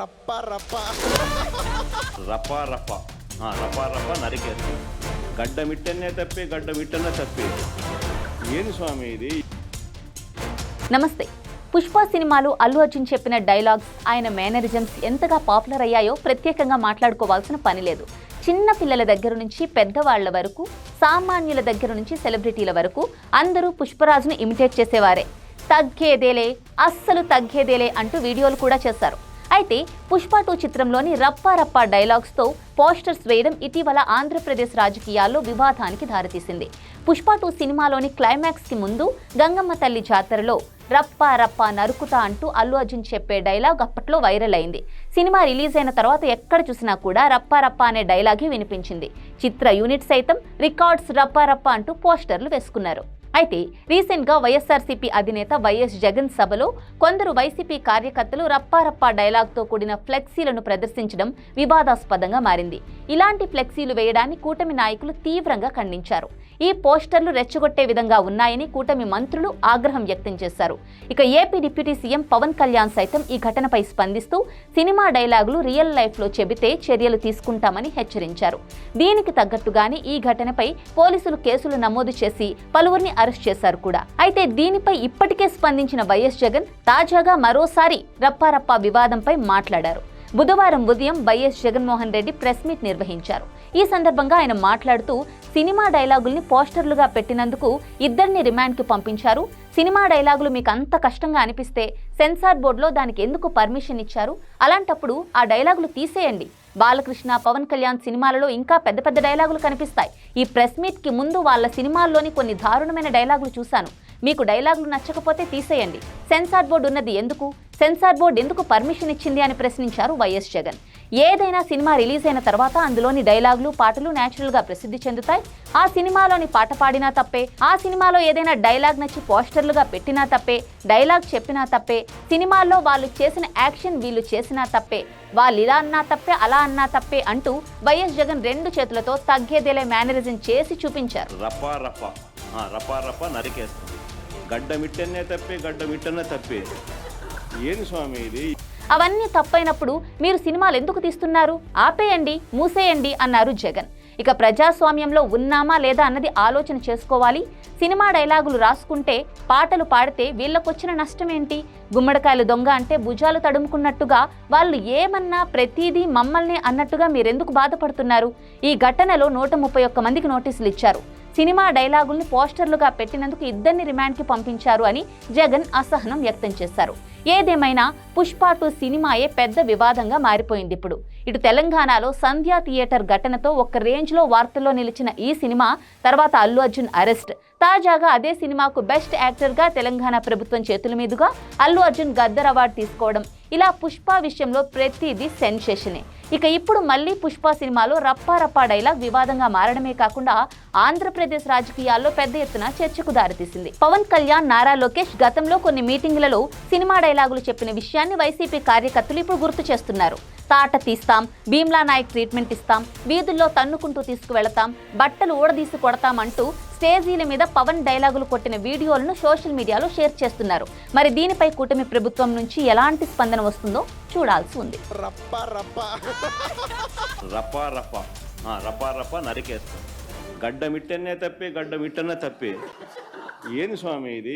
రప్ప రప్ప. నరికేస్తాం గడ్డ మిట్టనే తప్పి గడ్డ మిట్టనే తప్పి. ఏంది స్వామి ఇది? నమస్తే. పుష్ప సినిమాలో అల్లు అర్జున్ చెప్పిన డైలాగ్స్ ఆయన మేనరిజమ్స్ ఎంతగా పాపులర్ అయ్యాయో ప్రత్యేకంగా మాట్లాడుకోవాల్సిన పని లేదు. చిన్న పిల్లల దగ్గర నుంచి పెద్దవాళ్ళ వరకు సామాన్యుల దగ్గర నుంచి సెలబ్రిటీల వరకు అందరూ పుష్పరాజును ఇమిటేట్ చేసేవారే. తగ్గేదేలే అస్సలు తగ్గేదేలే అంటూ వీడియోలు కూడా చేశారు. అయితే పుష్ప టూ చిత్రంలోని రప్పా రప్పా డైలాగ్స్తో పోస్టర్స్ వేయడం ఇటీవల ఆంధ్రప్రదేశ్ రాజకీయాల్లో వివాదానికి దారితీసింది. పుష్ప టూ సినిమాలోని క్లైమాక్స్కి ముందు గంగమ్మ తల్లి జాతరలో రప్పా రప్పా నరుకుతా అంటూ అల్లు అర్జున్ చెప్పే డైలాగ్ అప్పట్లో వైరల్ అయింది. సినిమా రిలీజ్ అయిన తర్వాత ఎక్కడ చూసినా కూడా రప్పా రప్పా అనే డైలాగే వినిపించింది. చిత్ర యూనిట్ సైతం రికార్డ్స్ రప్పా రప్పా అంటూ పోస్టర్లు వేసుకున్నారు. అయితే రీసెంట్గా వైఎస్ఆర్సీపీ అధినేత వైఎస్ జగన్ సభలో కొందరు వైసీపీ కార్యకర్తలు రప్పారప్పా డైలాగ్తో కూడిన ఫ్లెక్సీలను ప్రదర్శించడం వివాదాస్పదంగా మారింది. ఇలాంటి ఫ్లెక్సీలు వేయడాన్ని కూటమి నాయకులు తీవ్రంగా ఖండించారు. ఈ పోస్టర్లు రెచ్చగొట్టే విధంగా ఉన్నాయని కూటమి మంత్రులు ఆగ్రహం వ్యక్తం చేశారు. ఇక AP deputy CM Pawan Kalyan సైతం ఈ ఘటనపై స్పందిస్తూ సినిమా డైలాగులు రియల్ లైఫ్లో చెబితే చర్యలు తీసుకుంటామని హెచ్చరించారు. దీనికి తగ్గట్టుగానే ఈ ఘటనపై పోలీసులు కేసులు నమోదు చేసి పలువురిని అరెస్ట్ చేశారు కూడా. అయితే దీనిపై ఇప్పటికే స్పందించిన వైఎస్ జగన్ తాజాగా మరోసారి రప్పారప్పా వివాదంపై మాట్లాడారు. బుధవారం ఉదయం YS Jaganmohan Reddy press meet నిర్వహించారు. ఈ సందర్భంగా ఆయన మాట్లాడుతూ సినిమా డైలాగుల్ని పోస్టర్లుగా పెట్టినందుకు ఇద్దరిని రిమాండ్కి పంపించారు. సినిమా డైలాగులు మీకు అంత కష్టంగా అనిపిస్తే సెన్సార్ బోర్డులో దానికి ఎందుకు పర్మిషన్ ఇచ్చారు? అలాంటప్పుడు ఆ డైలాగులు తీసేయండి. బాలకృష్ణ పవన్ కళ్యాణ్ సినిమాలలో ఇంకా పెద్ద పెద్ద డైలాగులు కనిపిస్తాయి. ఈ ప్రెస్ మీట్కి ముందు వాళ్ళ సినిమాల్లోని కొన్ని దారుణమైన డైలాగులు చూశాను. మీకు డైలాగులు నచ్చకపోతే తీసేయండి. సెన్సార్ బోర్డు ఉన్నది ఎందుకు? సెన్సార్ బోర్డు ఎందుకు పర్మిషన్ ఇచ్చింది అని ప్రశ్నించారు వైఎస్ జగన్. ఏదైనా సినిమా రిలీజ్ అయిన తర్వాత అందులోని డైలాగులు పాటలు న్యాచురల్గా ప్రసిద్ధి చెందుతాయి. ఆ సినిమాలోని పాట పాడినా తప్పే ఆ సినిమాలో ఏదైనా డైలాగ్ నచ్చి పోస్టర్లుగా పెట్టినా తప్పే డైలాగ్ చెప్పినా తప్పే సినిమాల్లో వాళ్ళు చేసిన యాక్షన్ వీళ్ళు చేసినా తప్పే వాళ్ళు ఇలా అన్నా తప్పే అలా అన్నా తప్పే అంటూ వైఎస్ జగన్ రెండు చేతులతో తగ్గేదేలే మేనరిజం చేసి చూపించారు. రపా రప ఆ, రపా రప గడ్డ మిట్టనే గడ్డ మిట్టనే స్వామి ఇది? అవన్నీ తప్పైనప్పుడు మీరు సినిమాలు ఎందుకు తీస్తున్నారు? ఆపేయండి మూసేయండి అన్నారు జగన్. ఇక ప్రజాస్వామ్యంలో ఉన్నామా లేదా అన్నది ఆలోచన చేసుకోవాలి. సినిమా డైలాగులు రాసుకుంటే పాటలు పాడితే వీళ్ళకొచ్చిన నష్టం ఏంటి గుమ్మడికాయలు దొంగ అంటే భుజాలు తడుముకున్నట్టుగా వాళ్ళు ఏమన్నా ప్రతిదీ మమ్మల్ని అన్నట్టుగా మీరెందుకు బాధపడుతున్నారు? ఈ ఘటనలో నూట ముప్పై ఒక్క మందికి నోటీసులు ఇచ్చారు. సినిమా డైలాగుల్ని పోస్టర్లుగా పెట్టినందుకు ఇద్దరిని రిమాండ్కి పంపించారు అని జగన్ అసహనం వ్యక్తం చేశారు. ఏదేమైనా పుష్ప టూ సినిమాయే పెద్ద వివాదంగా మారిపోయింది ఇప్పుడు. ఇటు తెలంగాణలో సంధ్యా థియేటర్ ఘటనతో ఒక రేంజ్లో వార్తల్లో నిలిచిన ఈ సినిమా తర్వాత అల్లు అర్జున్ అరెస్ట్. తాజాగా అదే సినిమాకు బెస్ట్ యాక్టర్గా తెలంగాణ ప్రభుత్వం చేతుల మీదుగా అల్లు అర్జున్ గద్దర్ అవార్డు తీసుకోవడం. ఇలా పుష్ప విషయంలో ప్రతిదీ సెన్సేషనే. ఇక ఇప్పుడు మళ్ళీ పుష్ప సినిమాలో రప్పా రప్పా డైలాగ్ వివాదంగా మారడమే కాకుండా ఆంధ్రప్రదేశ్ రాజకీయాల్లో పెద్ద ఎత్తున చర్చకు దారితీసింది. పవన్ కళ్యాణ్ నారా లోకేష్ గతంలో కొన్ని మీటింగులలో సినిమా డైలాగులు చెప్పిన విషయాన్ని వైసీపీ కార్యకర్తలు ఇప్పుడు గుర్తు చేస్తున్నారు. తాట తీస్తాం భీమ్లా నాయక్ ట్రీట్మెంట్ ఇస్తాం వీధుల్లో తన్నుకుంటూ తీసుకువెళతాం బట్టలు ఊడదీసి కొడతాం అంటూ స్టేజీల మీద పవన్ డైలాగులు కొట్టిన వీడియోలను సోషల్ మీడియాలో షేర్ చేస్తున్నారు. మరి దీనిపై కూటమి ప్రభుత్వం నుంచి ఎలాంటి స్పందన వస్తుందో చూడాల్సి ఉంది. రప్ప రప్ప. రపా రప ఆ, రపా రప నరికేస్తాం. గడ్డ మిట్టనే తప్పి గడ్డ మిట్టనే తప్పి. ఏంది స్వామి ఇది?